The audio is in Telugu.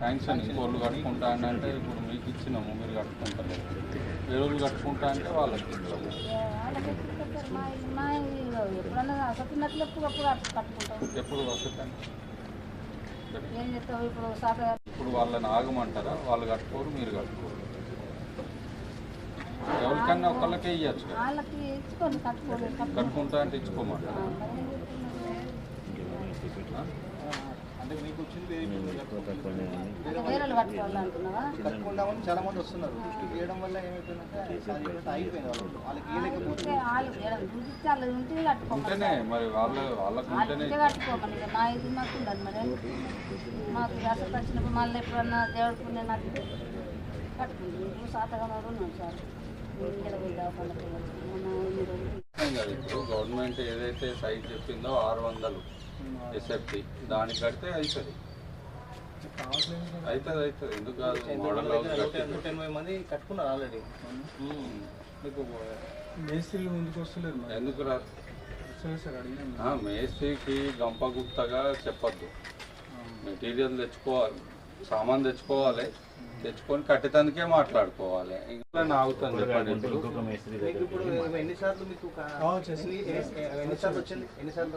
శాంక్షన్ ఇంకోళ్ళు కట్టుకుంటా అని అంటే ఇప్పుడు మీకు ఇచ్చినాము మీరు కట్టుకుంటారు ఏ రోజు కట్టుకుంటా అంటే వాళ్ళకి ఇస్తాము. ఎప్పుడు వస్తుంది ఇప్పుడు వాళ్ళని ఆగమంటారా? వాళ్ళు కట్టుకోరు మీరు కట్టుకోరు. ఎవరికన్నా ఒకళ్ళకే ఇవ్వచ్చు కట్టుకుంటా అంటే ఇచ్చుకోమంటారా ఆ? అంటే మీకు వచ్చింది వేరే వాళ్ళు కట్టుకోవాలనుకున్నావా కట్టుకుందామని చాలా మంది వస్తున్నారు. వల్ల ఏమైపోయిందంటే వాళ్ళు. వాళ్ళకి కట్టుకోమని ఉంటేనే మరి వాళ్ళ వాళ్ళకు ఉంటేనే వాళ్ళకి కట్టుకోమని ఇక మా ఇది మాకు ఉండదు మరి. మాకు వచ్చినప్పుడు మళ్ళీ ఎప్పుడన్నా దేవుడు పుణ్యం నాకు కట్టుకుంటాం సాతగా ఉన్నాం సార్. ఇప్పుడు గవర్నమెంట్ ఏదైతే సైట్ చెప్పిందో ఆరు వందలు ఎస్ఎఫ్టీ దానికి కడితే అవుతుంది అవుతుంది అవుతుంది. ఎందుకు కాదు? మోడల్ నూట ఎనభై మంది కట్టుకున్నారు ఆల్రెడీ మీకు మేస్త్రీలు ముందుకు వస్తలేరు మరి. ఎందుకు రా? మేస్త్రికి గంపగుప్తగా చెప్పొద్దు. మెటీరియల్ తెచ్చుకోవాలి. సామాన్ తెచ్చుకోవాలి. తెచ్చుకొని కట్టేతందుకే మాట్లాడుకోవాలి. ఇంకా ఆగుతుంది చెప్పండి ఇప్పుడు ఎన్నిసార్లు మీకు ఎన్నిసార్లు వచ్చింది? ఎన్నిసార్లు